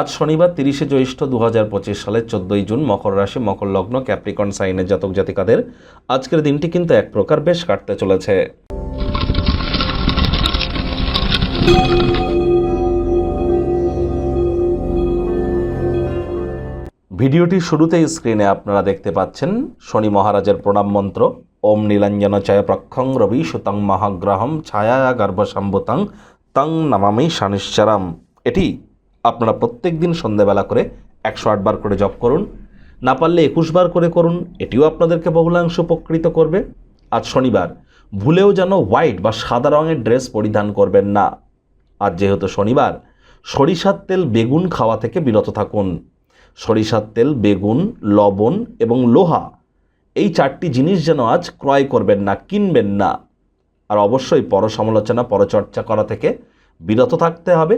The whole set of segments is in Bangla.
আজ শনিবার তিরিশে জ্যৈষ্ঠ দু হাজার পঁচিশ সালের চোদ্দোই জুন মকর রাশি, মকর লগ্ন, ক্যাপ্রিকন সাইনের জাতক জাতিকাদের আজকের দিনটি কিন্তু এক প্রকার বেশ কাটতে চলেছে। ভিডিওটি শুরুতেই স্ক্রিনে আপনারা দেখতে পাচ্ছেন, শনি মহারাজের প্রণাম মন্ত্র, ওম নীলাঞ্জন চয় প্রক্ষং রবি সুতং মহাগ্রহম ছায়া গর্ভসম্ভুতং তং নামামি শানিশ্চারাম। এটি আপনারা প্রত্যেক দিন সন্ধেবেলা করে একশো আটবার করে জপ করুন। না পারলে একুশ বার করে করুন, এটিও আপনাদেরকে বহুলাংশ উপকৃত করবে। আজ শনিবার, ভুলেও যেন হোয়াইট বা সাদা রঙের ড্রেস পরিধান করবেন না। আজ যেহেতু শনিবার, সরিষার তেল, বেগুন খাওয়া থেকে বিরত থাকুন। সরিষার তেল, বেগুন, লবণ এবং লোহা, এই চারটি জিনিস যেন আজ ক্রয় করবেন না, কিনবেন না। আর অবশ্যই পরসমালোচনা, পরচর্চা করা থেকে বিরত থাকতে হবে।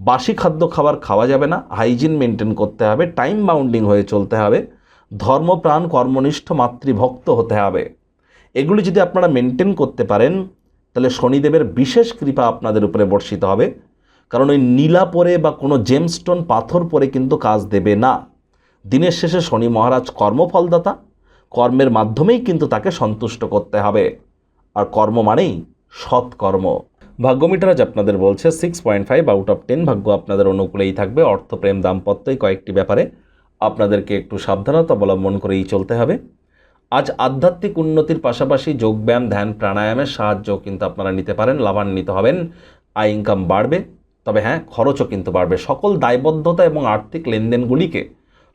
বাসি খাদ্য খাবার খাওয়া যাবে না হাইজিন মেনটেন করতে হবে টাইম বাউন্ডিং হয়ে চলতে হবে ধর্মপ্রাণ কর্মনিষ্ঠ, মাতৃভক্ত হতে হবে। এগুলি যদি আপনারা মেনটেন করতে পারেন, তাহলে শনিদেবের বিশেষ কৃপা আপনাদের উপরে বর্ষিত হবে। কারণ ওই নীলা পরে বা কোনো জেমস্টোন পাথর পরে কিন্তু কাজ দেবে না। দিনের শেষে শনি মহারাজ কর্মফলদাতা, কর্মের মাধ্যমেই কিন্তু তাকে সন্তুষ্ট করতে হবে। আর কর্ম মানেই সৎকর্ম। ভাগ্যমিটার আজ আপনাদের বলছে six point five out of ten ভাগ্য আপনাদের অনুকূলেই থাকবে। অর্থ প্রেম দাম্পত্য এই কয়েকটি ব্যাপারে আপনাদেরকে একটু সাবধানতা অবলম্বন করেই চলতে হবে। আজ আধ্যাত্মিক উন্নতির পাশাপাশি যোগব্যায়াম, ধ্যান, প্রাণায়ামের সাহায্য কিন্তু আপনারা নিতে পারেন, লাভান্বিত হবেন। আয় ইনকাম বাড়বে। তবে হ্যাঁ খরচও কিন্তু বাড়বে। সকল দায়বদ্ধতা এবং আর্থিক লেনদেনগুলিকে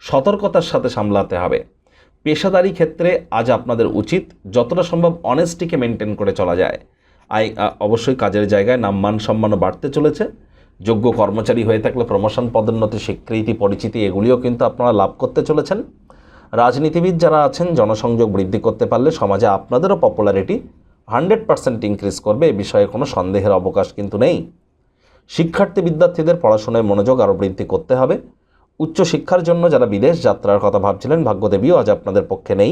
সতর্কতার সাথে সামলাতে হবে। পেশাদারি ক্ষেত্রে আজ আপনাদের উচিত যতটা সম্ভব অনেস্টিকে মেনটেন করে চলা যায়। আই অবশ্যই কাজের জায়গায় নাম, মান, সম্মানও বাড়তে চলেছে। যোগ্য কর্মচারী হয়ে থাকলে প্রমোশন পদোন্নতি, স্বীকৃতি, পরিচিতি, এগুলিও কিন্তু আপনারা লাভ করতে চলেছেন। রাজনীতিবিদ যারা আছেন, জনসংযোগ বৃদ্ধি করতে পারলে সমাজে আপনাদেরও পপুলারিটি হান্ড্রেড পার্সেন্ট ইনক্রিজ করবে, এ বিষয়ে কোনো সন্দেহের অবকাশ কিন্তু নেই। শিক্ষার্থী বিদ্যার্থীদের পড়াশোনায় মনোযোগ আরও বৃদ্ধি করতে হবে। উচ্চশিক্ষার জন্য যারা বিদেশ যাত্রার কথা ভাবছিলেন, ভাগ্যদেবীও আজ আপনাদের পক্ষে নেই।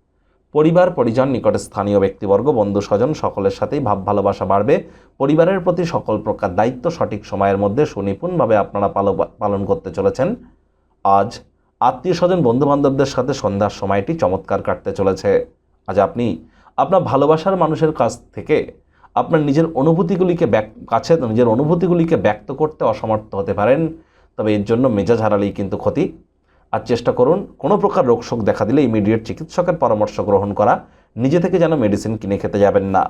পরিবার, পরিজন, নিকটে স্থানীয় ব্যক্তিবর্গ, বন্ধু, স্বজন সকলের সাথেই ভাব ভালোবাসা বাড়বে। পরিবারের প্রতি সকল প্রকার দায়িত্ব সঠিক সময়ের মধ্যে সুনিপুণভাবে আপনারা পালো- পালন করতে চলেছেন। আজ আত্মীয় স্বজন, বন্ধুবান্ধবদের সাথে সন্ধ্যার সময়টি চমৎকার কাটতে চলেছে। আজ আপনি আপনার ভালোবাসার মানুষের কাছ থেকে আপনার নিজের অনুভূতিগুলিকে কাছে, নিজের অনুভূতিগুলিকে ব্যক্ত করতে অসমর্থ হতে পারেন। তবে এর জন্য মেজাজ হারালেই কিন্তু ক্ষতি। আর চেষ্টা করুন কোনো প্রকার রোগশোক দেখা দিলে ইমিডিয়েট চিকিৎসকের পরামর্শ গ্রহণ করা। নিজে থেকে যেন মেডিসিন কিনে খেতে যাবেন না।